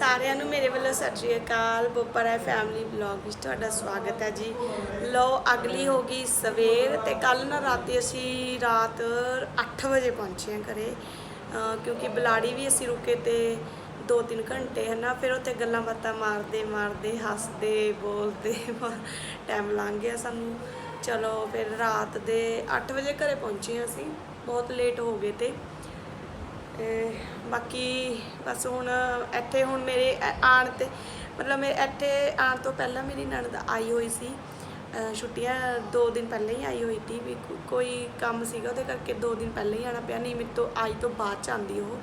ਸਾਰਿਆਂ ਨੂੰ ਮੇਰੇ ਵੱਲੋਂ ਸਤਿ ਸ਼੍ਰੀ ਅਕਾਲ, ਬੋਪਰਾ ਫੈਮਿਲੀ ਵਲੌਗ ਵਿੱਚ ਤੁਹਾਡਾ ਸਵਾਗਤ ਹੈ ਜੀ। ਲੋ ਅਗਲੀ ਹੋ ਗਈ ਸਵੇਰ ਤੇ ਕੱਲ ਨਾ ਰਾਤੀ ਅਸੀਂ ਰਾਤ 8 ਵਜੇ ਪਹੁੰਚੇ ਹਾਂ ਘਰੇ। ਕਿਉਂਕਿ ਬਲਾੜੀ ਵੀ ਅਸੀਂ ਰੁਕੇ ਤੇ 2-3 ਘੰਟੇ ਹਨਾ ਫਿਰ ਉੱਥੇ ਗੱਲਾਂ ਬਾਤਾਂ ਮਾਰਦੇ ਮਾਰਦੇ, ਹੱਸਦੇ, ਬੋਲਦੇ ਟਾਈਮ ਲੰਘ ਗਿਆ ਸਾਨੂੰ। ਚਲੋ, ਫਿਰ ਰਾਤ ਦੇ 8 ਵਜੇ ਘਰੇ ਪਹੁੰਚੇ ਹਾਂ ਅਸੀਂ। ਬਹੁਤ ਲੇਟ ਹੋ ਗਏ ਤੇ। ਤੇ ਬਾਕੀ ਬਸ ਹੁਣ ਇੱਥੇ ਹੁਣ ਮੇਰੇ ਆਉਣ ਤੇ ਮਤਲਬ ਮੈਂ ਇੱਥੇ ਆਉਣ ਤੋਂ ਪਹਿਲਾਂ ਮੇਰੀ ਨਣਦ ਆਈ ਹੋਈ ਸੀ। ਛੁੱਟੀਆਂ 2 ਦਿਨ ਪਹਿਲਾਂ ਹੀ ਆਈ ਹੋਈ ਸੀ ਵੀ ਕੋਈ ਕੰਮ ਸੀਗਾ ਉਹਦੇ ਕਰਕੇ 2 ਦਿਨ ਪਹਿਲਾਂ ਹੀ ਆਣਾ ਪਿਆ ਨਹੀਂ ਮੇਰੇ ਤੋਂ ਆਈ ਤੋਂ ਬਾਅਦ ਚ ਆਂਦੀ ਉਹ।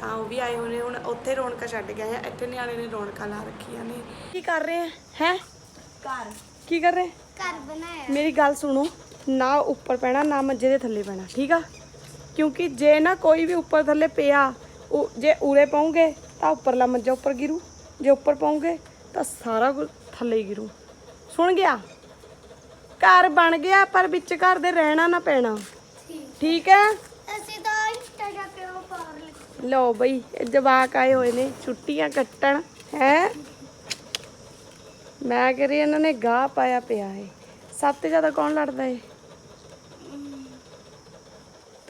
ਤਾਂ ਉਹ ਵੀ ਆਏ ਹੋਏ ਨੇ ਹੁਣ ਉੱਥੇ ਰੌਣਕਾਂ ਛੱਡ ਗਏ ਆ ਇੱਥੇ ਨਿਆਣੇ ਨੇ ਰੌਣਕਾਂ ਲਾ ਰੱਖੀਆਂ ਨੇ। ਕੀ ਕਰ ਰਹੇ ਹੈ? ਘਰ। ਕੀ ਕਰ ਰਹੇ? ਘਰ ਬਣਾਇਆ। ਮੇਰੀ ਗੱਲ ਸੁਣੋ ਨਾ ਉੱਪਰ ਪੈਣਾ ਨਾ ਮੰਜੇ ਦੇ ਥੱਲੇ ਪੈਣਾ ਠੀਕ ਆ? ਕਿਉਂਕਿ ਜੇ ਨਾ ਕੋਈ ਵੀ ਉੱਪਰ ਥੱਲੇ ਪਿਆ ਉਹ ਜੇ ਉਰੇ ਪਾਉਂਗੇ ਤਾਂ ਉੱਪਰਲਾ ਮੰਜਾ ਉੱਪਰ ਗਿਰੂ ਜੇ ਉੱਪਰ ਪਾਉਂਗੇ ਤਾਂ ਸਾਰਾ ਕੁਝ ਥੱਲੇ ਹੀ ਗਿਰੂ। ਸੁਣ ਗਿਆ? ਘਰ ਬਣ ਗਿਆ ਪਰ ਵਿੱਚ ਘਰ ਦੇ ਰਹਿਣਾ ਨਾ ਪੈਣਾ। ਠੀਕ ਹੈ? ਅਸੀਂ ਤਾਂ ਇੰਸਟਾ ਜਾ ਕੇ ਉਹ ਪਾਰ ਲਓ ਬਈ ਇਹ ਜਵਾਕ ਆਏ ਹੋਏ ਨੇ ਛੁੱਟੀਆਂ ਕੱਟਣ ਹੈ? ਮੈਂ ਕਹ ਰਹੀ ਇਹਨਾਂ ਨੇ ਗਾਹ ਪਾਇਆ ਪਿਆ ਹੈ ਸਭ ਤੋਂ ਜ਼ਿਆਦਾ ਕੌਣ ਲੜਦਾ ਏ?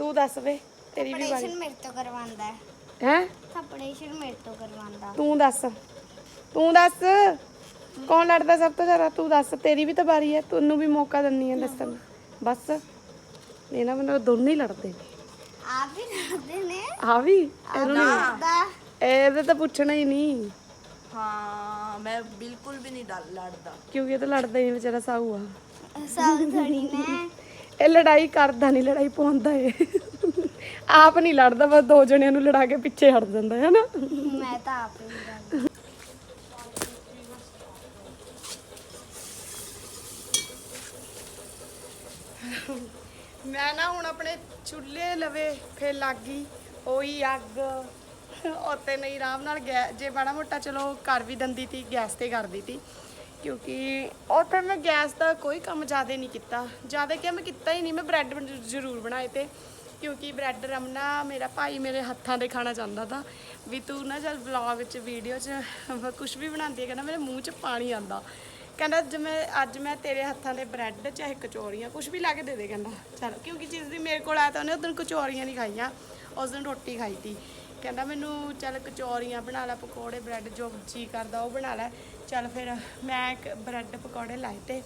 ਤੂੰ ਦੱਸ ਵੇ ਤੇਰੀ ਵੀ ਵਾਰੀ ਆਪਰੇਸ਼ਨ ਮੇਰੇ ਤੋਂ ਕਰਵਾਉਂਦਾ ਹੈ। ਹੈ? ਆਪਰੇਸ਼ਨ ਮੇਰੇ ਤੋਂ ਕਰਵਾਉਂਦਾ। ਤੂੰ ਦੱਸ। ਤੂੰ ਦੱਸ। ਕੌਣ ਲੜਦਾ ਸਭ ਤੋਂ ਜ਼ਿਆਦਾ? ਤੂੰ ਦੱਸ। ਤੇਰੀ ਵੀ ਤਾਂ ਵਾਰੀ ਹੈ। ਤੈਨੂੰ ਵੀ ਮੌਕਾ ਦਿੰਨੀ ਹੈ ਦੱਸਣ। ਬਸ। ਇਹਨਾਂ ਮੈਨੂੰ ਦੋਨੇ ਹੀ ਲੜਦੇ ਨੇ। ਆਪ ਵੀ ਲੜਦੇ ਨੇ। ਆ ਵੀ? ਇਹਨੂੰ ਨਹੀਂ। ਦਾ। ਇਹਦੇ ਤਾਂ ਪੁੱਛਣਾ ਹੀ ਨਹੀਂ। ਹਾਂ ਮੈਂ ਬਿਲਕੁਲ ਵੀ ਨਹੀਂ ਲੜਦਾ। ਕਿਉਂਕਿ ਇਹ ਤਾਂ ਲੜਦਾ ਹੀ ਨਹੀਂ ਵਿਚਾਰਾ ਸਾਊ ਆ। ਸਭ ਥੜੀ ਨੇ। ਇਹ ਲੜਾਈ ਕਰਦਾ ਨਹੀਂ ਲੜਾਈ ਪਾਉਂਦਾ ਏ ਆਪ ਨਹੀਂ ਲੜਦਾ ਬਸ ਦੋ ਜਣਿਆਂ ਨੂੰ ਲੜਾ ਕੇ ਪਿੱਛੇ ਹਟ ਜਾਂਦਾ ਹੈ ਨਾ ਮੈਂ ਤਾਂ ਆਪ ਹੀ ਲੜਦਾ ਮੈਂ ਨਾ ਹੁਣ ਆਪਣੇ ਚੁੱਲ੍ਹੇ ਲਵੇ ਫੇਰ ਲੱਗ ਉਹੀ ਅੱਗ। ਉੱਤੇ ਨਹੀਂ ਆਰਾਮ ਨਾਲ ਗੈ ਜੇ ਬੜਾ ਮੋਟਾ ਚਲੋ ਕਰ ਵੀ ਦੰਦੀ ਤੀ ਗੈਸ ਤੇ ਕਰਦੀ ਤੀ। ਕਿਉਂਕਿ ਉੱਥੇ ਮੈਂ ਗੈਸ ਦਾ ਕੋਈ ਕੰਮ ਜ਼ਿਆਦਾ ਨਹੀਂ ਕੀਤਾ। ਜ਼ਿਆਦਾ ਕਿ ਮੈਂ ਕੀਤਾ ਹੀ ਨਹੀਂ, ਮੈਂ ਬ੍ਰੈਡ ਜ਼ਰੂਰ ਬਣਾਏ ਤੇ। ਕਿਉਂਕਿ ਬ੍ਰੈਡ ਰਮਨਾ ਮੇਰਾ ਭਾਈ ਮੇਰੇ ਹੱਥਾਂ ਦੇ ਖਾਣਾ ਚਾਹੁੰਦਾ ਤਾਂ। ਵੀ ਤੂੰ ਨਾ ਜਦ ਵਲੌਗ 'ਚ ਵੀਡੀਓ 'ਚ ਕੁਝ ਵੀ ਬਣਾਉਂਦੀ ਹੈ, ਕਹਿੰਦਾ ਮੇਰੇ ਮੂੰਹ 'ਚ ਪਾਣੀ ਆਉਂਦਾ। ਕਹਿੰਦਾ ਜਿਵੇਂ ਅੱਜ ਮੈਂ ਤੇਰੇ ਹੱਥਾਂ ਦੇ ਬ੍ਰੈਡ ਚਾਹੇ ਕਚੌਰੀਆਂ ਕੁਝ ਵੀ ਲਾ ਕੇ ਦੇ ਦੇ, ਕਹਿੰਦਾ। ਚਲ ਕਿਉਂਕਿ ਜਿਸ ਦਿਨ ਮੇਰੇ ਕੋਲ ਆਇਆ ਤਾਂ ਉਹਨੇ ਉਸ ਦਿਨ ਕਚੌਰੀਆਂ ਨਹੀਂ ਖਾਈਆਂ, ਉਸ ਦਿਨ ਰੋਟੀ ਖਾਈ ਤੀ। ਕਹਿੰਦਾ ਮੈਨੂੰ ਚੱਲ ਕਚੌਰੀਆਂ ਬਣਾ ਲੈ ਪਕੌੜੇ ਬ੍ਰੈਡ ਜੋ ਜੀ ਕਰਦਾ ਉਹ ਬਣਾ ਲੈ। ਚੱਲ ਫਿਰ ਮੈਂ ਇੱਕ ਬ੍ਰੈਡ ਪਕੌੜੇ ਲਾਏ ਤੇ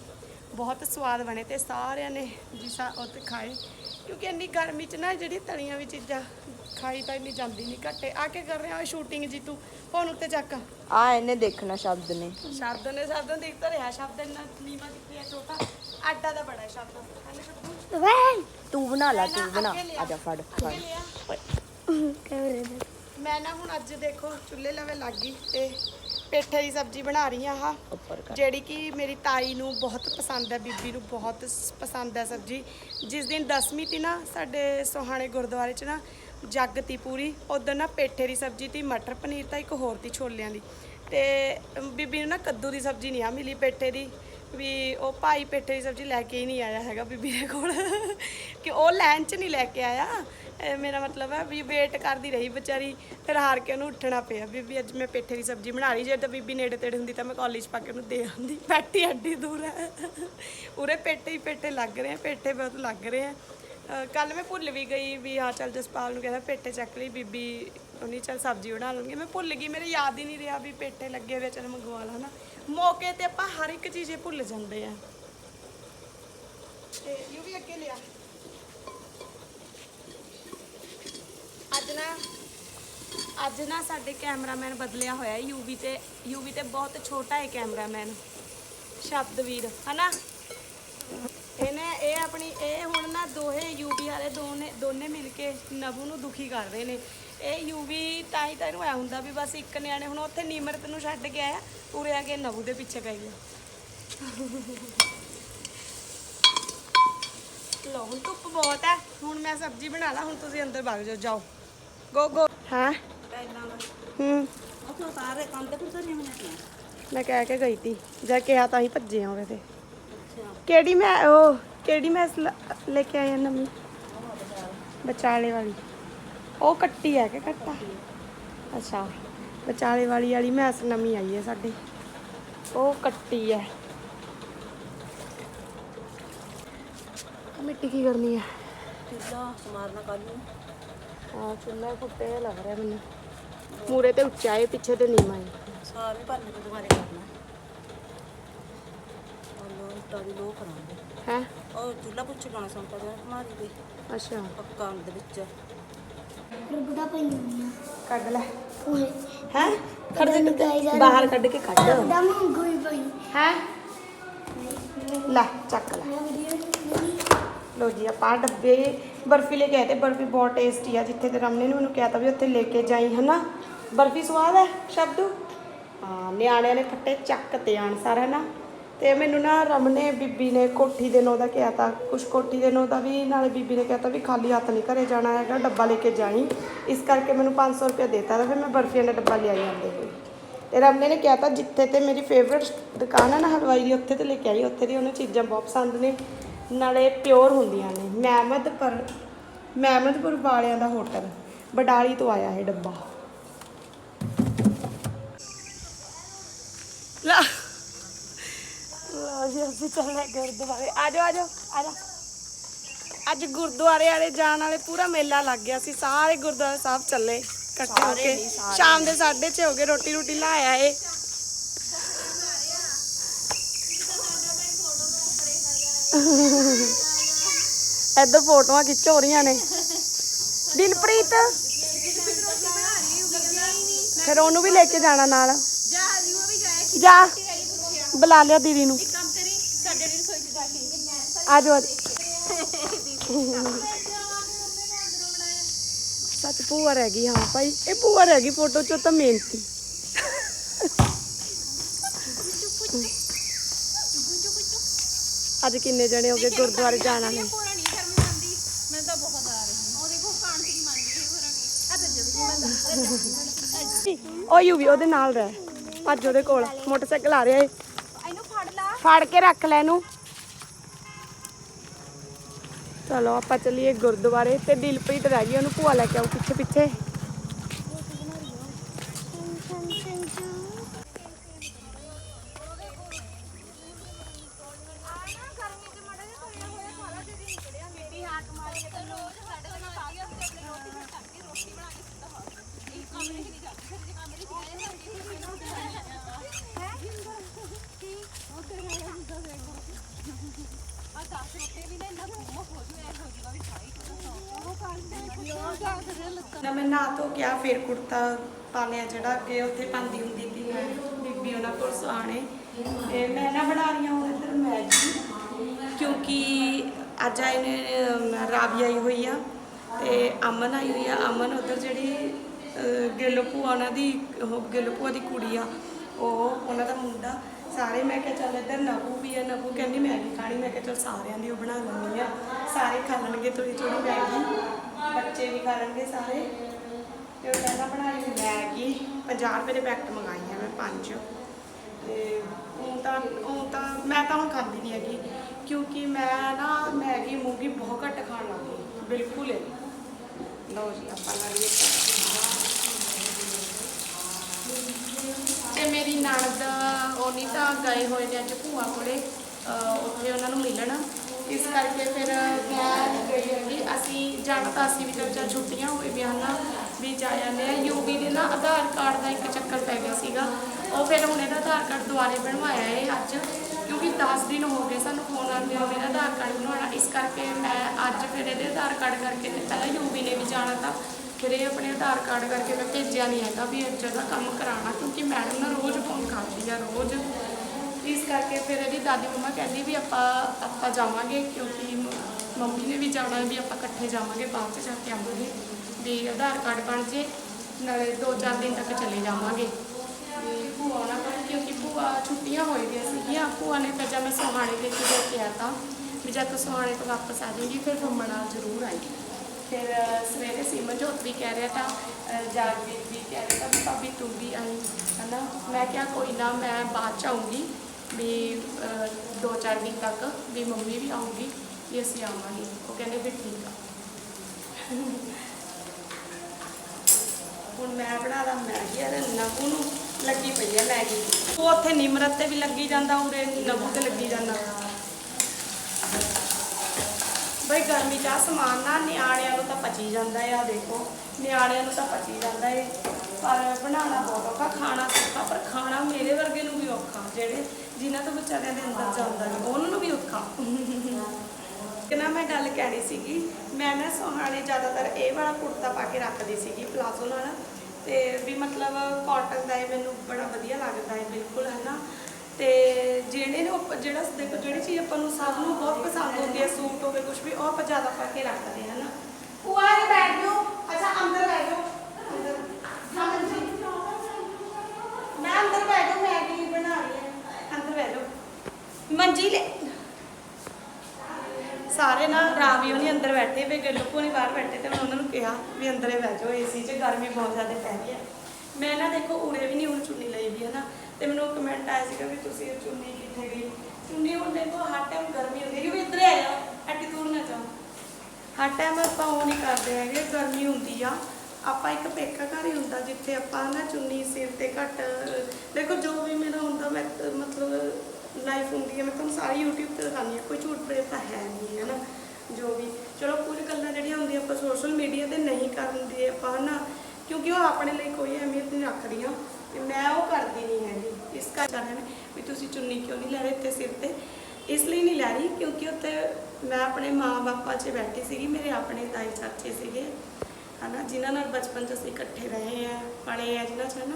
ਬਹੁਤ ਸਵਾਦ ਬਣੇ ਤੇ ਸਾਰਿਆਂ ਨੇ ਜਿਸਾ ਉਹ ਤੇ ਖਾਏ। ਕਿਉਂਕਿ ਇੰਨੀ ਗਰਮੀ 'ਚ ਨਾ ਜਿਹੜੀ ਤਲੀਆਂ ਵੀ ਚੀਜ਼ਾਂ ਖਾਈ ਤਾਂ ਇੰਨੀ ਜਾਂਦੀ ਨਹੀਂ ਘੱਟੇ। ਆ ਕੇ ਕਰ ਰਿਹਾ ਸ਼ੂਟਿੰਗ ਜੀ ਤੂੰ ਫੋਨ ਉੱਤੇ ਚੱਕ। ਆ ਇਹਨੇ ਦੇਖਣਾ ਸ਼ਬਦ ਨੇ। ਸ਼ਬਦ ਨੇ ਸ਼ਬਦ ਦੇਖ ਤਾਂ ਰਿਹਾ। ਸ਼ਬਦ ਇੰਨਾ ਨੀਵਾ ਕਿੱਥੇ ਹੈ ਛੋਟਾ। ਆਡਾ ਦਾ ਬੜਾ ਸ਼ਬਦ। ਤੂੰ ਬਣਾ ਲੈ ਤੂੰ ਬਣਾ। ਆ ਜਾ ਫੜ ਫੜ। ਕੈਮਰੇ ਦੇ ਮੈਂ ਨਾ ਹੁਣ ਅੱਜ ਦੇਖੋ ਚੁੱਲ੍ਹੇ ਲਵੇ ਲੱਗ ਗਈ ਤੇ ਪੇਠੇ ਦੀ ਸਬਜ਼ੀ ਬਣਾ ਰਹੀ ਹਾਂ ਉੱਪਰ ਕਰ। ਜਿਹੜੀ ਕਿ ਮੇਰੀ ਤਾਈ ਨੂੰ ਬਹੁਤ ਪਸੰਦ ਹੈ ਬੀਬੀ ਨੂੰ ਬਹੁਤ ਸ- ਪਸੰਦ ਹੈ ਸਬਜ਼ੀ। ਜਿਸ ਦਿਨ ਦਸਵੀਂ ਤੀ ਨਾ ਸਾਡੇ ਸੋਹਾਣੇ ਗੁਰਦੁਆਰੇ 'ਚ ਨਾ ਜੱਗ ਤੀ ਪੂਰੀ ਉਦੋਂ ਨਾ ਪੇਠੇ ਦੀ ਸਬਜ਼ੀ ਤੀ ਮਟਰ ਪਨੀਰ ਤਾਂ ਇੱਕ ਹੋਰ ਤੀ ਛੋਲਿਆਂ ਦੀ। ਤੇ ਬੀਬੀ ਨੂੰ ਨਾ ਕੱਦੂ ਦੀ ਸਬਜ਼ੀ ਨਹੀਂ ਆ ਮਿਲੀ ਪੇਠੇ ਦੀ, ਵੀ ਉਹ ਭਾਈ ਪੇਠੇ ਦੀ ਸਬਜ਼ੀ ਲੈ ਕੇ ਹੀ ਨਹੀਂ ਆਇਆ ਹੈਗਾ ਬੀਬੀ ਦੇ ਕੋਲ। ਕਿ ਉਹ ਲੈਣ 'ਚ ਨਹੀਂ ਲੈ ਕੇ ਆਇਆ। ਮੇਰਾ ਮਤਲਬ ਹੈ ਵੀ ਵੇਟ ਕਰਦੀ ਰਹੀ ਵਿਚਾਰੀ, ਫਿਰ ਹਾਰ ਕੇ ਉਹਨੂੰ ਉੱਠਣਾ ਪਿਆ। ਬੀਬੀ, ਅੱਜ ਮੈਂ ਪੇਠੇ ਦੀ ਸਬਜ਼ੀ ਬਣਾ ਰਹੀ ਜੇ ਤਾਂ ਬੀਬੀ ਨੇੜੇ ਤੇੜੇ ਹੁੰਦੀ ਤਾਂ ਮੈਂ ਕਾਲਜ ਪਾ ਕੇ ਉਹਨੂੰ ਦੇ ਆਉਂਦੀ। ਬੈਠੀ ਐਡੀ ਦੂਰ ਹੈ। ਉਰੇ ਪੇਠੇ ਹੀ ਪੇਟੇ ਲੱਗ ਰਹੇ ਆ ਪੇਟੇ ਬਹੁਤ ਲੱਗ ਰਹੇ ਆ। ਕੱਲ ਮੈਂ ਭੁੱਲ ਵੀ ਗਈ ਵੀ, ਹਾਂ ਚੱਲ ਜਸਪਾਲ ਨੂੰ ਕਹਿੰਦਾ ਪੇਠੇ ਚੱਕ ਲਈ, ਬੀਬੀ ਉਹਨੀ ਚੱਲ ਸਬਜ਼ੀ ਬਣਾ ਲਵਾਂਗੇ ਮੈਂ ਭੁੱਲ ਗਈ, ਮੇਰੇ ਯਾਦ ਹੀ ਨਹੀਂ ਰਿਹਾ ਵੀ ਪੇਟੇ ਲੱਗੇ ਹੋਏ ਚੱਲ ਮੰਗਵਾ ਲਾ ਨਾ ਮੌਕੇ ਤੇ ਆਪਾਂ ਹਰ ਇੱਕ ਚੀਜ਼ ਭੁੱਲ ਜਾਂਦੇ ਆ। ਤੇ ਯੂ ਵੀ ਅੱਗੇ ਲਿਆ। ਅੱਜ ਨਾ ਅੱਜ ਨਾ ਸਾਡੇ ਕੈਮਰਾਮੈਨ ਬਦਲਿਆ ਹੋਇਆ ਯੂਵੀ ਤੇ ਯੂਵੀ ਤੇ ਬਹੁਤ ਛੋਟਾ ਹੈ ਕੈਮਰਾਮੈਨ, ਸ਼ਬਦਵੀਰ, ਹਨਾ? ਇਹਨੇ, ਇਹ ਆਪਣੀ, ਇਹ ਹੁਣ ਨਾ ਦੋਹੇ ਯੂਵੀ ਵਾਲੇ ਦੋਨੇ ਦੋਨੇ ਮਿਲ ਕੇ ਨਵੂ ਨੂੰ ਦੁਖੀ ਕਰ ਰਹੇ ਨੇ। ਇਹ ਯੂਵੀ ਤਾਂ ਹੀ ਤਾਂ ਇਹਨੂੰ ਐ ਹੁੰਦਾ ਵੀ ਬਸ ਇੱਕ ਨਿਆਣੇ ਹੁਣ ਉੱਥੇ ਨਿਮਰਤ ਨੂੰ ਛੱਡ ਕੇ ਆਇਆ ਉਰੇ ਆ ਕੇ ਨਵੂ ਦੇ ਪਿੱਛੇ ਪੈ ਗਿਆ। ਲੋ ਹੁਣ ਧੁੱਪ ਬਹੁਤ ਹੈ ਹੁਣ ਮੈਂ ਸਬਜ਼ੀ ਬਣਾ ਲਾ ਹੁਣ ਤੁਸੀਂ ਅੰਦਰ ਵਗ ਜਾਓ ਜਾਓ। ਗੋ ਗੋ ਹਾਂ। ਹੂੰ। ਉਹ ਸਾਰੇ ਕੰਮ ਤੇ ਕੁਝ ਨਹੀਂ ਬਣਾਇਆ ਮੈਂ ਕਹਿ ਕੇ ਗਈ ਤੀ ਜਾਂ ਕਿਹਾ ਤਾਂ ਹੀ ਭੱਜੇ ਆ ਉਹਦੇ ਤੇ। ਕਿਹੜੀ ਮੈਂ ਉਹ ਕਿਹੜੀ ਮੈਂ ਲੈ ਕੇ ਆਈ ਆ ਨਵੀਂ? ਬਚਾਲੇ ਵਾਲੀ। ਉਹ ਕੱਟੀ ਹੈ ਕਿ ਕੱਟਾ? ਅੱਛਾ ਵਿਚਾਲੇ ਵਾਲੀ ਵਾਲੀ ਮੈਸ ਨਵੀਂ ਆਈ ਹੈ ਸਾਡੇ। ਉਹ ਕੱਟੀ ਹੈ ਮਿੱਟੀ ਕੀ ਕਰਨੀ ਹੈ ਚੁੱਲਾ ਸਮਾਰਨਾ ਕੱਲ ਨੂੰ। ਹਾਂ ਚੁੱਲ੍ਹਾ ਫੁੱਟੇ ਲੱਗ ਰਿਹਾ ਮੈਨੂੰ। ਮੂਰੇ ਤੇ ਉੱਚਾ ਹੈ ਪਿੱਛੇ ਤੇ ਨੀਵਾਂ ਹੈ ਸਾਰੇ ਭਰਨੇ ਤੋਂ ਦੁਬਾਰੇ ਕਰਨਾ। ਹਲੋ ਇੱਟਾਂ ਦੀ ਲੋ ਕਰਾਂਗੇ। ਹੈ? ਉਹ ਚੁੱਲਾ ਪੁੱਛ ਗਾਣਾ ਸੰਤਾ ਦੇ ਮਾਰੀ ਦੇ ਅੱਛਾ। ਪੱਕਾ ਦੇ ਵਿੱਚ। ਬੁੜਾ ਪਈ ਕੱਢ ਲੈ। ਓਏ। ਹੈ? ਕੱਢ ਦੇ ਨੂੰ ਬਾਹਰ ਕੱਢ ਕੇ ਕੱਢ। ਬੁੜਾ ਮੰਗੂ ਹੀ ਪਈ। ਹੈ? ਲੈ ਚੱਕ ਲੈ। ਮੈਂ ਵੀਡੀਓ ਨਹੀਂ ਲੋ ਜੀ ਆਪਾਂ ਡੱਬੇ ਬਰਫੀ ਲੈ ਕੇ ਆਏ ਤੇ ਬਰਫੀ ਬਹੁਤ ਟੇਸਟੀ ਆ ਜਿੱਥੇ ਤੇ ਰਮਨੇ ਨੇ ਮੈਨੂੰ ਕਿਹਾ ਤਾਂ ਵੀ ਉੱਥੇ ਲੈ ਕੇ ਜਾਈ ਹਨਾ? ਬਰਫੀ ਸਵਾਦ ਹੈ ਸ਼ਬਦੂ ਹਾਂ ਨਿਆਣਿਆਂ ਨੇ ਖੱਟੇ ਚੱਕ ਤੇ ਆਣ ਸਾਰਾ ਨਾ ਤੇ ਮੈਨੂੰ ਨਾ ਰਮਨੇ ਬੀਬੀ ਨੇ ਕੋਠੀ ਦੇ ਨੋ ਦਾ ਕਿਹਾ ਤਾਂ। ਕੁਛ ਕੋਠੀ ਦੇ ਨੋ ਦਾ ਵੀ ਨਾਲੇ ਬੀਬੀ ਨੇ ਕਿਹਾ ਤਾਂ ਵੀ ਖਾਲੀ ਹੱਥ ਨਹੀਂ ਘਰੇ ਜਾਣਾ ਹੈਗਾ, ਡੱਬਾ ਲੈ ਕੇ ਜਾਈ। ਇਸ ਕਰਕੇ ਮੈਨੂੰ 500 ਰੁਪਏ ਦੇਤਾ ਤਾਂ, ਫਿਰ ਮੈਂ ਬਰਫੀਆਂ ਦਾ ਡੱਬਾ ਲਿਆਈ ਆਂਦੇ ਹੋਏ ਤੇ ਰਮਨੇ ਨੇ ਕਿਹਾ ਤਾਂ, ਜਿੱਥੇ ਤੇ ਮੇਰੀ ਫੇਵਰਟ ਦੁਕਾਨ ਹੈ ਨਾ ਹਲਵਾਈ ਦੀ, ਉੱਥੇ ਤੇ ਲੈ ਕੇ ਆਈ। ਉੱਥੇ ਦੀ ਉਹਨੂੰ ਚੀਜ਼ਾਂ ਬਹੁਤ ਪਸੰਦ ਨੇ, ਨਾਲੇ ਪਿਓਰ ਹੁੰਦੀਆਂ ਨੇ। ਮਹਿਮਦਪੁਰ ਮਹਿਮਦਪੁਰ ਵਾਲਿਆਂ ਦਾ ਹੋਟਲ, ਬਡਾਲੀ ਤੋਂ ਆਇਆ ਇਹ ਡੱਬਾ। ਲਾ। ਜੀ ਅਸੀਂ ਚੱਲੇ ਗੁਰਦੁਆਰੇ। ਅੱਜ ਗੁਰਦੁਆਰੇ ਵਾਲੇ ਜਾਣ ਵਾਲੇ ਪੂਰਾ ਮੇਲਾ ਲੱਗ ਗਿਆ। ਸੀ ਸਾਰੇ ਗੁਰਦੁਆਰਾ ਸਾਹਿਬ ਚੱਲੇ ਇਕੱਠੇ ਹੋ ਕੇ। ਸ਼ਾਮ ਦੇ 6:30 ਹੋ ਗਏ ਰੋਟੀ ਰੋਟੀ ਲਾਇਆ ਏ। ਇੱਧਰ ਫੋਟੋਆਂ ਖਿੱਚ ਹੋ ਰਹੀਆਂ ਨੇ। ਦਿਲਪ੍ਰੀਤ ਫਿਰ ਉਹਨੂੰ ਵੀ ਲੈ ਕੇ ਜਾਣਾ ਨਾਲ। ਜਾ। ਬੁਲਾ ਲਿਆ ਦੀਦੀ ਨੂੰ। ਆ ਜਾਓ ਸੱਚ ਭੂਆ ਰਹਿ ਗਈ ਹਾਂ ਭਾਈ। ਇਹ ਭੂਆ ਰਹਿ ਗਈ ਫੋਟੋ ਚ ਤਾਂ ਮਿਹਨਤੀ। ਅੱਜ ਕਿੰਨੇ ਜਣੇ ਹੋ ਗਏ ਗੁਰਦੁਆਰੇ ਜਾਣ ਵਾਲੇ? ਉਹ ਯੂ ਵੀ ਉਹਦੇ ਨਾਲ ਰਹਿ। ਭੱਜ ਉਹਦੇ ਕੋਲ ਮੋਟਰਸਾਈਕਲ ਆ ਰਿਹਾ ਏ। ਇਹਨੂੰ ਫੜ ਲਾ। ਫੜ ਕੇ ਰੱਖ ਲੈ ਇਹਨੂੰ। ਚਲੋ ਆਪਾਂ ਚੱਲੀਏ ਗੁਰਦੁਆਰੇ ਤੇ ਦਿਲਪ੍ਰੀਤ ਰਹਿ ਗਈ, ਉਹਨੂੰ ਭੂਆ ਲੈ ਕੇ ਆਉ ਪਿੱਛੇ ਪਿੱਛੇ ਮੈਂ ਫਿਰ ਕੁੜਤਾ ਪਾ ਲਿਆ ਜਿਹੜਾ ਅੱਗੇ ਉੱਥੇ ਪਾਉਂਦੀ ਹੁੰਦੀ ਸੀ ਮੈਂ ਬੀਬੀ ਉਹਨਾਂ ਕੋਲ ਸੁਆਣੇ ਤੇ ਮੈਂ ਨਾ ਬਣਾ ਰਹੀ ਹਾਂ ਹੁਣ ਇੱਧਰ ਮੈਗੀ ਕਿਉਂਕਿ ਅੱਜ ਆਏ ਨੇ ਅਮ, ਰਾਵੀ ਆਈ ਹੋਈ ਆ ਤੇ ਅਮਨ ਆਈ ਹੋਈ ਆ। ਅਮਨ ਉਧਰ ਜਿਹੜੀ ਅਹ, ਗਿੱਲ ਭੂਆ ਉਹਨਾਂ ਦੀ ਉਹ ਗਿੱਲ ਭੂਆ ਦੀ ਕੁੜੀ ਆ ਉਹ ਉਹਨਾਂ ਦਾ ਮੁੰਡਾ। ਸਾਰੇ ਮੈਂ ਕਿਹਾ ਚੱਲ ਇੱਧਰ ਨਬੂ ਵੀ ਆ ਨਬੂ ਕਹਿੰਦੀ ਮੈਗੀ ਖਾਣੀ ਮੈਂ ਕਿਹਾ ਚੱਲ ਸਾਰਿਆਂ ਦੀ ਉਹ ਬਣਾ ਲੈਂਦੀ ਆ। ਸਾਰੇ ਖਾ ਲੈਣਗੇ ਥੋੜੀ ਥੋੜੀ ਮੈਗੀ ਬੱਚੇ ਵੀ ਖਾ ਲੈਣਗੇ ਸਾਰੇ। ਤੇ ਉਹ ਕਹਿੰਦਾ ਬਣਾਈ ਮੈਗੀ 50 ਰੁਪਏ ਦੇ ਪੈਕਟ ਮੰਗਾਈ ਆ ਮੈਂ ਪੰਜ। ਤੇ ਉਹ ਤਾਂ ਉਹ ਤਾਂ, ਮੈਂ ਤਾਂ ਹੁਣ ਖਾਂਦੀ ਨਹੀਂ ਹੈਗੀ, ਕਿਉਂਕਿ ਮੈਂ ਨਾ ਮੈਗੀ, ਮੂਗੀ ਬਹੁਤ ਘੱਟ ਖਾਣ ਲੱਗ ਗਈ, ਬਿਲਕੁਲ ਹੀ। ਲਓ ਜੀ, ਆਪਾਂ ਲੜੀਏ ਤੇ ਮੇਰੀ ਨਣਦ ਉਹਨੀ ਤਾਂ ਗਏ ਹੋਏ ਨੇ ਅੱਜ ਭੂਆ ਕੋਲੇ, ਅਹ ਉੱਥੇ ਉਹਨਾਂ ਨੂੰ ਮਿਲਣ। ਇਸ ਕਰਕੇ ਫਿਰ ਮੈਂ ਗਈ ਹੈਗੀ ਅਸੀਂ ਜਾਣਾ ਤਾਂ ਅਸੀਂ ਵੀ ਤਾਂ ਛੁੱਟੀਆਂ ਹੋਏ ਵੀ ਹਨ ਵੀ ਜਾ ਜਾਂਦੇ ਆ। ਯੂਵੀ ਦੇ ਨਾ ਆਧਾਰ ਕਾਰਡ ਦਾ ਇੱਕ ਚੱਕਰ ਪੈ ਗਿਆ ਸੀਗਾ। ਉਹ ਫਿਰ ਹੁਣ ਇਹਦਾ ਆਧਾਰ ਕਾਰਡ ਦੁਬਾਰੇ ਬਣਵਾਇਆ ਏ ਅੱਜ। ਕਿਉਂਕਿ 10 ਦਿਨ ਹੋ ਗਏ ਸਾਨੂੰ ਫੋਨ ਆਉਂਦੇ ਨੂੰ ਮੇਰਾ ਆਧਾਰ ਕਾਰਡ ਬਣਵਾਉਣਾ। ਇਸ ਕਰਕੇ ਮੈਂ ਅੱਜ ਫਿਰ ਇਹਦੇ ਆਧਾਰ ਕਾਰਡ ਕਰਕੇ ਤੇ ਪਹਿਲਾਂ ਯੂਵੀ ਨੇ ਵੀ ਜਾਣਾ ਤਾਂ ਫਿਰ ਇਹ ਆਪਣੇ ਆਧਾਰ ਕਾਰਡ ਕਰਕੇ ਮੈਂ ਭੇਜਿਆ ਨਹੀਂ ਹੈਗਾ ਵੀ ਇਹ ਦਾ ਕੰਮ ਕਰਾਉਣਾ। ਕਿਉਂਕਿ ਮੈਡਮ ਨਾ ਰੋਜ਼ ਫੋਨ ਕਰਦੀ ਆ, ਰੋਜ਼। ਇਸ ਕਰਕੇ ਫਿਰ ਇਹਦੀ ਦਾਦੀ ਮੰਮਾ ਕਹਿੰਦੀ ਵੀ ਆਪਾਂ ਆਪਾਂ ਜਾਵਾਂਗੇ। ਕਿਉਂਕਿ ਮੰਮੀ ਨੇ ਵੀ ਜਾਣਾ ਵੀ ਆਪਾਂ ਇਕੱਠੇ ਜਾਵਾਂਗੇ, ਬਾਅਦ ਚ ਜਾ ਕੇ ਆਵਾਂਗੇ। ਵੀ ਆਧਾਰ ਕਾਰਡ ਬਣ ਜੇ ਨਾਲੇ 2-4 ਦਿਨ ਤੱਕ ਚਲੇ ਜਾਵਾਂਗੇ ਵੀ ਭੂਆ ਨਾਲ ਕੋਲ ਕਿਉਂਕਿ ਭੂਆ ਛੁੱਟੀਆਂ ਹੋਈ ਦੀਆਂ ਸੀਗੀਆਂ ਭੂਆ ਨੇ ਫਿਰ ਜਦ ਮੈਂ ਸੁਹਾਣੇ ਦੇ ਕੇ ਦੇ ਕੇ ਆ ਤਾਂ ਵੀ ਜਦ ਤੂੰ ਸੁਹਾਣੇ ਤੋਂ ਵਾਪਸ ਆ ਜਾਏਗੀ ਫਿਰ ਘੁੰਮਣ ਨਾਲ ਜ਼ਰੂਰ ਆਈ ਫਿਰ ਅ, ਸਵੇਰੇ ਸਿਮਰਜੋਤ ਵੀ ਕਹਿ ਰਿਹਾ ਤਾਂ ਅ, ਜਾਗਵੀਰ ਵੀ ਕਹਿ ਰਿਹਾ ਤਾਂ ਵੀ ਭਾਬੀ ਤੂੰ ਵੀ ਆਈ ਹਨਾ ਮੈਂ ਕਿਹਾ ਕੋਈ ਨਾ ਮੈਂ ਬਾਅਦ ਚ ਆਉਂਗੀ ਵੀ ਅ, ਦੋ ਚਾਰ ਦਿਨ ਤੱਕ ਵੀ ਮੰਮੀ ਵੀ ਆਉਂਗੀ ਵੀ ਅਸੀਂ ਆਵਾਂਗੇ ਉਹ ਕਹਿੰਦੇ ਵੀ ਠੀਕ ਆ ਹੁਣ ਮੈਂ ਬਣਾ ਮੈਗੀ ਆ ਤੇ ਨਬੂ ਨੂੰ ਲੱਗੀ ਪਈ ਹੈ ਮੈਗੀ। ਉਹ ਉੱਥੇ ਨਿਮਰਤ ਤੇ ਵੀ ਲੱਗੀ ਜਾਂਦਾ, ਉਰੇ ਨਬੂ ਤੇ ਲੱਗੀ ਜਾਂਦਾ। ਬਈ ਗਰਮੀ ਦਾ ਸਮਾਨ ਨਾ ਨਿਆਣਿਆਂ ਨੂੰ ਤਾਂ ਪਚੀ ਜਾਂਦਾ ਆ, ਦੇਖੋ। ਨਿਆਣਿਆਂ ਨੂੰ ਤਾਂ ਪਚੀ ਜਾਂਦਾ ਏ। ਪਰ ਬਣਾਉਣਾ ਬਹੁਤ ਔਖਾ, ਖਾਣਾ ਸੌਖਾ ਪਰ ਖਾਣਾ ਮੇਰੇ ਵਰਗੇ ਨੂੰ ਵੀ ਔਖਾ। ਜਿਹੜੇ ਜਿਨ੍ਹਾਂ ਤੋਂ ਵਿਚਾਰਿਆਂ ਦੇ ਅੰਦਰ ਜਾਂਦਾ ਉਹਨਾਂ ਨੂੰ ਵੀ ਔਖਾ। ਨਾ ਮੈਂ ਗੱਲ ਕਹਿਣੀ ਸੀਗੀ, ਮੈਂ ਨਾ ਸੁਹਾਣੇ ਜ਼ਿਆਦਾਤਰ ਇਹ ਵਾਲਾ ਕੁੜਤਾ ਪਾ ਕੇ ਰੱਖਦੀ ਸੀਗੀ ਪਲਾਜ਼ੋ ਨਾਲ, ਤੇ ਵੀ ਮਤਲਬ ਕਾਟਨ ਦਾ ਇਹ ਮੈਨੂੰ ਬੜਾ ਵਧੀਆ ਲੱਗਦਾ ਹੈ, ਬਿਲਕੁਲ ਹੈ ਨਾ। ਤੇ ਜਿਹੜੇ ਨੂੰ ਆਪਾਂ- ਜਿਹੜਾ ਦੇਖੋ ਜਿਹੜੀ ਚੀਜ਼ ਆਪਾਂ ਨੂੰ ਸਭ ਨੂੰ ਬਹੁਤ ਪਸੰਦ ਹੁੰਦੀ ਹੈ, ਸੂਟ ਹੋਵੇ ਕੁਝ ਵੀ, ਉਹ ਆਪਾਂ ਜ਼ਿਆਦਾ ਪਾ ਕੇ ਰੱਖਦੇ ਹਾਂ ਨਾ ਉਹ ਆ ਕੇ ਬੈਠ ਜਾਓ ਅੱਛਾ ਅੰਦਰ ਬੈਠ ਜਾਓ ਅੰਦਰ ਹਾਂਜੀ ਮੈਂ ਅੰਦਰ ਬੈਠ ਜਾਓ ਮੈਂ ਕੀ ਬਣਾ ਰਹੀ ਹਾਂ ਅੰਦਰ ਬੈਠ ਜਾਓ ਮੰਜੀ ਲੈ ਸਾਰੇ ਨਾ ਰਾਵੀ ਉਹਨੇ ਅੰਦਰ ਬੈਠੇ ਵੇ ਗੱਲੂ ਨਹੀਂ ਬਾਹਰ ਬੈਠੇ ਤੇ ਮੈਂ ਉਹਨਾਂ ਨੂੰ ਕਿਹਾ ਵੀ ਅੰਦਰੇ ਬਹਿ ਜਾਓ ਏਸੀ 'ਚ ਗਰਮੀ ਬਹੁਤ ਜ਼ਿਆਦਾ ਪੈ ਰਹੀ ਹੈ। ਮੈਂ ਨਾ ਦੇਖੋ ਉਰੇ ਵੀ ਨਹੀਂ ਹੁਣ ਚੁੰਨੀ ਲਈ ਵੀ ਹੈ ਨਾ ਤੇ ਮੈਨੂੰ ਕਮੈਂਟ ਆਇਆ ਸੀਗਾ ਵੀ ਤੁਸੀਂ ਇਹ ਚੁੰਨੀ ਕਿੱਥੇ ਗਈ? ਚੁੰਨੀ ਹੁਣ ਦੇਖੋ, ਹਰ ਟਾਈਮ ਗਰਮੀ ਹੁੰਦੀ ਹੈ। ਵੀ ਇੱਧਰ ਆ ਜਾ ਐਡੀ ਨਾ ਜਾਓ। ਹਰ ਟਾਈਮ ਆਪਾਂ ਉਹ ਨਹੀਂ ਕਰਦੇ ਹੈਗੇ, ਗਰਮੀ ਹੁੰਦੀ ਆ। ਆਪਾਂ ਇੱਕ ਪੇਕਾ ਘਰ ਹੀ ਹੁੰਦਾ ਜਿੱਥੇ ਆਪਾਂ ਨਾ ਚੁੰਨੀ ਸਿਰ ਤੇ ਘੱਟ, ਦੇਖੋ, ਜੋ ਵੀ ਮੇਰਾ ਹੁੰਦਾ, ਮੈਂ ਮਤਲਬ ਲਾਈਫ ਹੁੰਦੀ ਹੈ, ਮੈਂ ਤੁਹਾਨੂੰ ਸਾਰੀ YouTube ਤੇ ਦਿਖਾਉਂਦੀ ਹਾਂ, ਕੋਈ ਝੂਠ ਪ੍ਰੇਮ ਤਾਂ ਹੈ ਨਹੀਂ ਹੈ ਨਾ ਜੋ ਵੀ। ਚਲੋ, ਕੁਝ ਗੱਲਾਂ ਜਿਹੜੀਆਂ ਹੁੰਦੀਆਂ ਆਪਾਂ ਸੋਸ਼ਲ ਮੀਡੀਆ ਤੇ ਨਹੀਂ ਕਰਦੇ ਆਪਾਂ ਨਾ ਕਿਉਂਕਿ ਉਹ ਆਪਣੇ ਲਈ ਕੋਈ ਅਹਿਮੀਅਤ ਨਹੀਂ ਰੱਖਦੀਆਂ ਤੇ ਮੈਂ ਉਹ ਕਰਦੀ ਨਹੀਂ ਹੈਗੀ। ਇਸ ਕਰਕੇ ਵੀ ਤੁਸੀਂ ਚੁੰਨੀ ਕਿਉਂ ਨਹੀਂ ਲੈ ਰਹੇ ਇੱਥੇ ਸਿਰ ਤੇ? ਇਸ ਲਈ ਨਹੀਂ ਲੈ ਰਹੀ, ਕਿਉਂਕਿ ਉੱਥੇ ਮੈਂ ਆਪਣੇ ਮਾਂ-ਬਾਪਾ 'ਚ ਬੈਠੀ ਸੀਗੀ, ਮੇਰੇ ਆਪਣੇ ਤਾਈ ਚਾਚੇ ਸੀਗੇ। ਹਨਾ, ਜਿਨ੍ਹਾਂ ਨਾਲ ਬਚਪਨ 'ਚ ਅਸੀਂ ਇਕੱਠੇ ਰਹੇ ਆ, ਪਲੇ ਆ, ਜਿਨ੍ਹਾਂ 'ਚ ਹਨਾ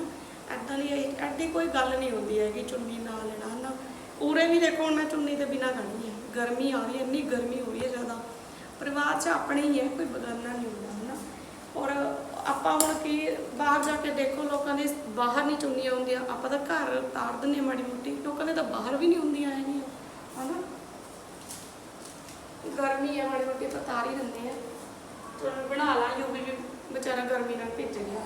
ਐਦਾਂ ਦੀ ਐਡੀ ਕੋਈ ਗੱਲ ਨਹੀਂ ਹੁੰਦੀ ਹੈਗੀ ਚੁੰਨੀ ਨਾ ਲੈਣਾ, ਹਨਾ। ਉਰੇ ਵੀ ਦੇਖੋ ਹੁਣ ਮੈਂ ਚੁੰਨੀ ਦੇ ਬਿਨਾ ਖੜੀ ਹੈ। ਗਰਮੀ ਆ ਰਹੀ ਹੈ, ਇੰਨੀ ਗਰਮੀ ਹੋ ਰਹੀ ਹੈ ਜ਼ਿਆਦਾ। ਪਰਿਵਾਰ 'ਚ ਆਪਣੇ ਹੀ ਹੈ, ਕੋਈ ਬਗਾਨਾ ਨਹੀਂ ਹੁੰਦਾ ਹੈ ਨਾ ਔਰ ਆਪਾਂ ਹੁਣ ਕੀ ਬਾਹਰ ਜਾ ਕੇ ਦੇਖੋ, ਲੋਕਾਂ ਦੇ ਬਾਹਰ ਨਹੀਂ ਚੁੰਨੀਆਂ ਹੁੰਦੀਆਂ। ਆਪਾਂ ਤਾਂ ਘਰ ਤਾਰ ਦਿੰਦੇ ਮਾੜੀ ਮੋਟੀ। ਲੋਕਾਂ ਦੇ ਤਾਂ ਬਾਹਰ ਵੀ ਨਹੀਂ ਹੁੰਦੀਆਂ ਹੈਗੀਆਂ, ਹਨਾ? ਗਰਮੀ ਹੈ, ਮਾੜੀ ਮੋਟੀ ਤਾਂ ਤਾਰ ਹੀ ਦਿੰਦੇ ਆ ਚਲੋ, ਬਣਾ ਲਾ ਯੂਵੀ ਵੀ ਵਿਚਾਰਾ ਗਰਮੀ ਨਾਲ ਭਿੱਜ ਗਿਆ।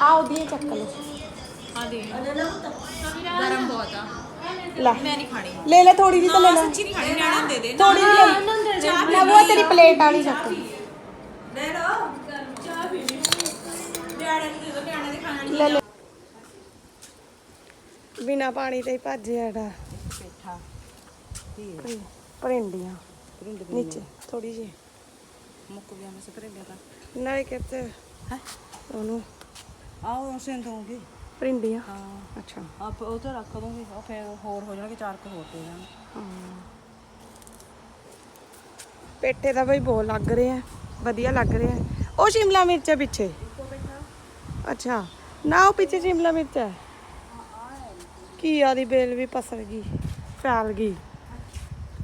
ਆ ਉਹਦੀਆਂ ਚੱਕ ਲਓ। ਆ ਦੇ ਗਰਮ ਬਹੁਤ ਆ। ਲੈ। ਮੈਂ ਨਹੀਂ ਖਾਣੀ। ਲੈ ਲੈ ਥੋੜੀ ਜਿਹੀ ਤਾਂ ਲੈ ਲੈ। ਸੱਚੀ ਨਹੀਂ ਖਾਣੀ ਨਿਆਣਾ ਨੂੰ ਦੇ ਦੇ। ਥੋੜੀ ਜਿਹੀ ਲੈ। ਲੈ ਉਹ ਤੇਰੀ ਪਲੇਟ ਵਾਲੀ ਚੱਕ। ਲੈ ਲਓ ਚਾਹ ਪੀ ਲਈ ਨਿਆਣੇ ਨੂੰ ਦੇ ਦੋ ਨਿਆਣੇ ਦੇ ਖਾਣਾ ਨਹੀਂ ਲੈ ਲੈ। ਬਿਨਾ ਪਾਣੀ ਤੇ ਹੀ ਭੱਜ ਜਾੜਾ ਪੇਠਾ। ਪਰਿੰਡੀਆਂ ਨੀਚੇ ਥੋੜੀ ਜਿਹੀ। ਮੁੱਕ ਗਿਆ ਮੈਂ ਸਪਰੇ ਗਿਆ ਤਾਂ ਨਾਲੇ ਕਿਤੇ ਹੈ? ਉਹਨੂੰ। ਆਓ ਉਸੇ ਨੂੰ ਪਰਿੰਡੀਆਂ ਹਾਂ। ਅੱਛਾ। ਆਪ ਉਹ ਤੇ ਰੱਖ ਦੂੰਗੀ ਉਹ ਫਿਰ ਹੋਰ ਹੋ ਜਾਣਗੇ ਚਾਰ ਕੁ ਹੋਰ ਦੇ ਜਾਣਗੇ ਪੇਟੇ ਦਾ ਬਈ ਬਹੁਤ ਲੱਗ ਰਿਹਾ ਵਧੀਆ ਲੱਗ ਰਿਹਾ ਉਹ ਸ਼ਿਮਲਾ ਮਿਰਚ ਹੈ ਪਿੱਛੇ। ਅੱਛਾ। ਨਾ ਉਹ ਪਿੱਛੇ ਸ਼ਿਮਲਾ ਮਿਰਚ ਹੈ ਕੀਆ ਦੀ ਬੇਲ ਵੀ ਪਸਰ ਗਈ ਫੈਲ ਗਈ।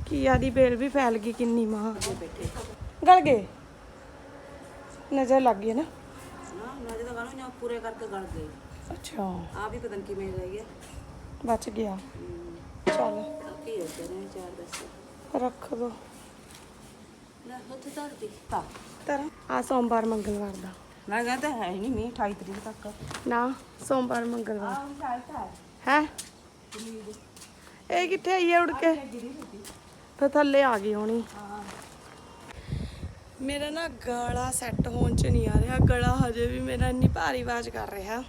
ਕੀਆ ਦੀ ਬੇਲ ਵੀ ਫੈਲ ਗਈ ਕਿੰਨੀ ਮਾਂ ਗਲ ਗਏ? ਨਜ਼ਰ ਲੱਗ ਗਈ ਨਾ? ਨਾ ਜਦੋਂ ਗਾਣੋ ਨਾ ਪੂਰੇ ਕਰਕੇ ਗਲ ਗਏ। ਅੱਛਾ। ਆ ਵੀ ਪਤਾ ਨੀ ਕਿਵੇਂ ਰਹਿ ਗਿਆ। ਬਚ ਗਿਆ। ਚੱਲ। ਕੀ ਹੋ ਗਿਆ ਨੇ ਚਾਰ ਦੱਸ। ਰੱਖ ਦੋ। ਲੈ ਉੱਥੇ ਧਰ ਦੀ ਤਾਂ ਤਰ ਆ ਸੋਮਵਾਰ ਮੰਗਲਵਾਰ ਦਾ। ਮੈਂ ਕਹਿੰਦਾ ਹੈ ਨਹੀਂ ਮੀਂਹ 28 ਤਰੀਕ ਤੱਕ। ਨਾ ਸੋਮਵਾਰ ਮੰਗਲਵਾਰ। ਆਹ ਚਾਲਤਾ ਹੈ। ਇਹ ਕਿੱਥੇ ਆਈ ਹੈ ਉੜ ਕੇ? ਫਿਰ ਥੱਲੇ ਆ ਗਈ ਹੋਣੀ। ਮੇਰਾ ਨਾ ਗਲਾ ਸੈੱਟ ਹੋਣ ਚ ਨਹੀਂ ਆ ਰਿਹਾ। ਗਲਾ ਹਜੇ ਵੀ ਮੇਰਾ ਇੰਨੀ ਭਾਰੀ ਆਵਾਜ਼ ਕਰ ਰਿਹਾ।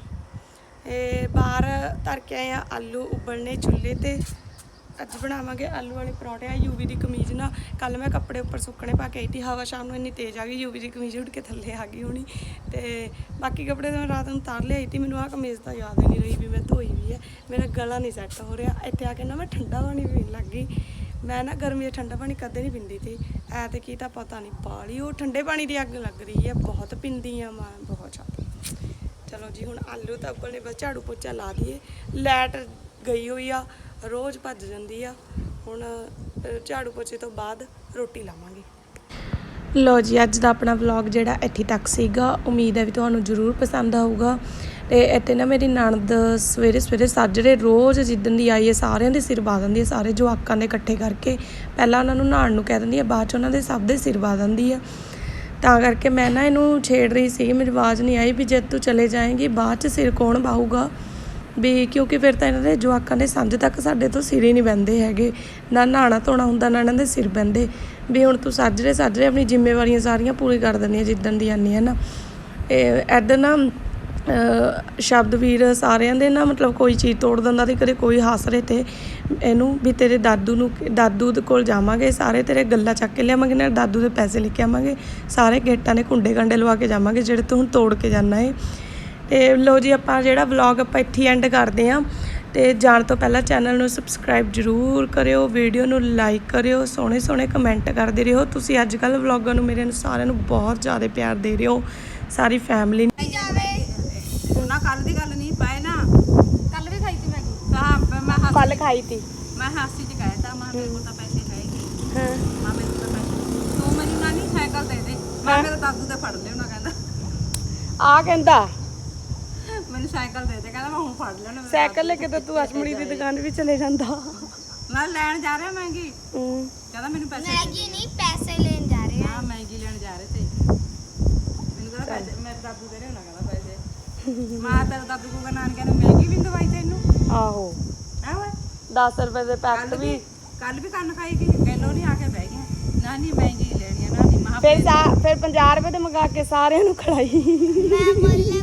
ਇਹ ਬਾਹਰ ਧਰ ਕੇ ਆਏ ਆ ਆਲੂ ਉਬਲਣੇ, ਚੁੱਲ੍ਹੇ ਤੇ। ਅੱਜ ਬਣਾਵਾਂਗੇ ਆਲੂ ਵਾਲੇ ਪਰੌਂਠੇ ਆ ਯੂਵੀ ਦੀ ਕਮੀਜ਼ ਨਾ। ਕੱਲ ਮੈਂ ਕੱਪੜੇ ਉੱਪਰ ਸੁੱਕਣੇ ਪਾ ਕੇ ਆਈ ਤੀ ਹਵਾ ਸ਼ਾਮ ਨੂੰ ਇੰਨੀ ਤੇਜ਼ ਆ ਗਈ ਯੂਵੀ ਦੀ ਕਮੀਜ਼ ਉੱਡ ਕੇ ਥੱਲੇ ਆ ਗਈ ਹੋਣੀ। ਤੇ ਬਾਕੀ ਕੱਪੜੇ ਤਾਂ ਮੈਂ ਰਾਤ ਨੂੰ ਤਾਰ ਲਿਆਈ ਤੀ ਮੈਨੂੰ ਆਹ ਕਮੀਜ਼ ਤਾਂ ਯਾਦ ਹੀ ਨਹੀਂ ਰਹੀ ਵੀ ਮੈਂ ਧੋਈ ਵੀ ਹੈ। ਮੇਰਾ ਗਲਾ ਨਹੀਂ ਸੈੱਟ ਹੋ ਰਿਹਾ। ਇੱਥੇ ਆ ਕੇ ਨਾ ਮੈਂ ਠੰਡਾ ਪਾਣੀ ਪੀਣ ਲੱਗ ਗਈ। ਮੈਂ ਨਾ ਗਰਮੀ 'ਚ ਠੰਡਾ ਪਾਣੀ ਕਦੇ ਨਹੀਂ ਪੀਂਦੀ ਤੀ ਐ ਤੇ ਕੀ ਤਾਂ ਪਤਾ ਨਹੀਂ ਪਾਲੀ ਉਹ ਠੰਡੇ ਪਾਣੀ ਦੀ ਅੱਗ ਲੱਗ ਰਹੀ ਹੈ, ਬਹੁਤ ਪੀਂਦੀ ਆ ਮੈਂ, ਬਹੁਤ ਜ਼ਿਆਦਾ। ਚਲੋ ਜੀ, ਹੁਣ ਆਲੂ ਤਾਂ ਉੱਪਰ ਨੇ ਬਸ ਝਾੜੂ ਪੋਚਾ ਲਾ ਦਈਏ। ਲਾਈਟ ਗਈ ਹੋਈ ਆ, ਰੋਜ਼ ਭੱਜ ਜਾਂਦੀ ਆ। ਹੁਣ ਝਾੜੂ ਪੋਚੇ ਤੋਂ ਬਾਅਦ ਰੋਟੀ ਲਾਵਾਂਗੇ। ਲੋ ਜੀ, ਅੱਜ ਦਾ ਆਪਣਾ ਵਲੌਗ ਜਿਹੜਾ ਇੱਥੇ ਤੱਕ ਸੀਗਾ। ਉਮੀਦ ਹੈ ਵੀ ਤੁਹਾਨੂੰ ਜ਼ਰੂਰ ਪਸੰਦ ਆਊਗਾ। ਤੇ ਇੱਥੇ ਨਾ ਮੇਰੀ ਨਣਦ ਸਵੇਰੇ ਸਵੇਰੇ ਸਾਜਰੇ ਰੋਜ਼ ਜਿੱਦਣ ਦੀ ਆਈ ਹੈ, ਸਾਰਿਆਂ ਦੇ ਸਿਰ ਵਾ ਦਿੰਦੀ ਹੈ, ਸਾਰੇ ਜਵਾਕਾਂ ਦੇ ਇਕੱਠੇ ਕਰਕੇ। ਪਹਿਲਾਂ ਉਹਨਾਂ ਨੂੰ ਨਹਾਉਣ ਨੂੰ ਕਹਿ ਦਿੰਦੀ ਹੈ, ਬਾਅਦ ਚ ਉਹਨਾਂ ਦੇ ਸਭ ਦੇ ਸਿਰ ਵਾ ਦਿੰਦੀ ਹੈ। ਤਾਂ ਕਰਕੇ ਮੈਂ ਨਾ ਇਹਨੂੰ ਛੇੜ ਰਹੀ ਸੀ। ਮੇਰੀ ਆਵਾਜ਼ ਨਹੀਂ ਆਈ ਵੀ ਜਦ ਤੂੰ ਚਲੇ ਜਾਏਂਗੀ, ਬਾਅਦ ਚ ਸਿਰ ਕੌਣ ਬਾਹੂਗਾ? ਵੀ ਕਿਉਂਕਿ ਫਿਰ ਤਾਂ ਇਹਨਾਂ ਦੇ ਜਵਾਕਾਂ ਦੇ ਸਾਂਝ ਤੱਕ ਸਾਡੇ ਤੋਂ ਸਿਰ ਹੀ ਨਹੀਂ ਬੰਦੇ ਹੈਗੇ। ਨਾ ਨਹਾਣਾ ਧੋਣਾ ਹੁੰਦਾ, ਨਾ ਇਹਨਾਂ ਦੇ ਸਿਰ ਬੰਦੇ ਵੀ ਹੁਣ ਤੂੰ ਸਾਜਰੇ ਸਾਜਰੇ ਆਪਣੀ ਜ਼ਿੰਮੇਵਾਰੀਆਂ ਸਾਰੀਆਂ ਪੂਰੀ ਕਰ ਦਿੰਦੀ ਹੈ ਜਿੱਦਣ ਦੀ ਆਨੀ ਹੈ ਨਾ। ਇਹ ਇੱਧਰ ਨਾ ਸ਼ਬਦ ਵੀਰ ਸਾਰਿਆਂ ਦੇ ਨਾ ਮਤਲਬ ਕੋਈ ਚੀਜ਼ ਤੋੜ ਦਿੰਦਾ ਤੇ ਕਦੇ ਕੋਈ ਹੱਸ ਰਹੇ ਤੇ ਇਹਨੂੰ ਵੀ ਤੇਰੇ ਦਾਦੂ ਨੂੰ ਦਾਦੂ ਦੇ ਕੋਲ ਜਾਵਾਂਗੇ, ਸਾਰੇ ਤੇਰੇ ਗੱਲਾਂ ਚੱਕ ਕੇ ਲਿਆਵਾਂਗੇ, ਨਾਲ ਦਾਦੂ ਦੇ ਪੈਸੇ ਲੈ ਕੇ ਆਵਾਂਗੇ, ਸਾਰੇ ਗੇਟਾਂ ਨੇ ਕੁੰਡੇ ਕੰਡੇ ਲਵਾ ਕੇ ਜਾਵਾਂਗੇ ਜਿਹੜੇ ਤੂੰ ਹੁਣ ਤੋੜ ਕੇ ਜਾਣਾ ਏ। ਤੇ ਲੋ ਜੀ ਆਪਾਂ ਜਿਹੜਾ ਵਲੌਗ ਆਪਾਂ ਇੱਥੇ ਐਂਡ ਕਰਦੇ ਆਂ। ਤੇ ਜਾਣ ਤੋਂ ਪਹਿਲਾਂ ਚੈਨਲ ਨੂੰ ਸਬਸਕ੍ਰਾਈਬ ਜਰੂਰ ਕਰਿਓ ਵੀਡੀਓ ਨੂੰ ਲਾਈਕ ਕਰਿਓ, ਸੋਹਣੇ ਸੋਹਣੇ ਕਮੈਂਟ ਕਰਦੇ ਰਹੋ। ਤੁਸੀਂ ਅੱਜ ਕੱਲ ਵਲੌਗਾਂ ਨੂੰ ਮੇਰੇ ਨੂੰ ਸਾਰਿਆਂ ਨੂੰ ਬਹੁਤ ਜ਼ਿਆਦਾ ਪਿਆਰ ਦੇ ਰਹੇ ਹੋ। ਸਾਰੀ ਫੈਮਿਲੀ ਨਾ ਕੱਲ ਦੀ ਗੱਲ ਨਹੀਂ ਪਾਏ ਨਾ ਕੱਲ ਵੀ ਖਾਈ ਸੀ ਮੈਂ ਤਾਂ ਮੈਂ ਹੱਸ ਕੱਲ ਖਾਈ ਤੀ। ਮੈਂ ਹਾਸੀ ਚ ਕਹਿਤਾ ਮਾਂ ਮੇਰੇ ਕੋਲ ਤਾਂ ਪੈਸੇ ਹੈ ਨਹੀਂ। ਹਾਂ। ਮਾਂ ਮੇਰੇ ਕੋਲ ਤਾਂ ਪੈਸੇ ਤੂੰ ਮੈਨੂੰ ਨਾ ਨਹੀਂ ਸਾਈਕਲ ਦੇ ਦੇ। ਮੈਂ ਮੇਰੇ ਦਾਦੂ ਤੇ ਫੜ ਲਿਆ ਉਹਨਾਂ ਕਹਿੰਦਾ। ਆ ਕਹਿੰਦਾ। ਮੈਨੂੰ ਸਾਈਕਲ ਦੇ ਦੇ ਕਹਿੰਦਾ ਮੈਂ ਹੁਣ ਫੜ ਲੈਣਾ ਸਾਈਕਲ ਲੈ ਕੇ ਤਾਂ ਤੂੰ ਅਸ਼ਮਣੀ ਦੀ ਦੁਕਾਨ ਵੀ ਚਲੇ ਜਾਂਦਾ। ਮੈਂ ਲੈਣ ਜਾ ਰਿਹਾ ਮਹਿੰਗੀ। ਹੂੰ। ਕਹਿੰਦਾ ਮੈਨੂੰ ਪੈਸੇ ਮੈਗੀ ਨਹੀਂ ਪੈਸੇ ਲੈਣ ਜਾ ਰਹੇ। ਹਾਂ ਮਹਿੰਗੀ ਲੈਣ ਜਾ ਰਹੇ ਸੀ। ਮੈਨੂੰ ਕਹਿੰਦਾ ਪੈਸੇ ਮੇਰੇ ਦਾਦੂ ਦੇ ਨੇ ਨਾ ਕਹਿੰਦਾ ਪੈਸੇ। ਮਾਂ ਤੇਰੇ ਦਾਦੂ ਕੋ ਨਾਨਕਿਆਂ ਨੇ ਮਹਿੰਗੀ ਵੀ ਨੀ ਦਵਾਈ ਤੈਨੂੰ। ਆਹੋ। ਓਏ। 10 ਰੁਪਏ ਦੇ ਪੈਕਟ ਕੱਲ ਵੀ ਕੱਲ ਵੀ ਕੰਨ ਖਾਈ ਗਈ ਗੈਲੋ ਨਹੀਂ ਆ ਕੇ ਬਹਿ ਗਿਆ ਨਾ ਨਹੀਂ ਮਹਿੰਗੀ ਲੈਣੀ ਆ ਨਾ ਨਹੀਂ ਮਹਾ ਫਿਰ ਸਾ- ਫਿਰ 50 ਰੁਪਏ ਦੇ ਮੰਗਾ ਕੇ ਸਾਰਿਆਂ ਨੂੰ ਖੜਾਈ ਮੈਂ ਬੋਲਿਆ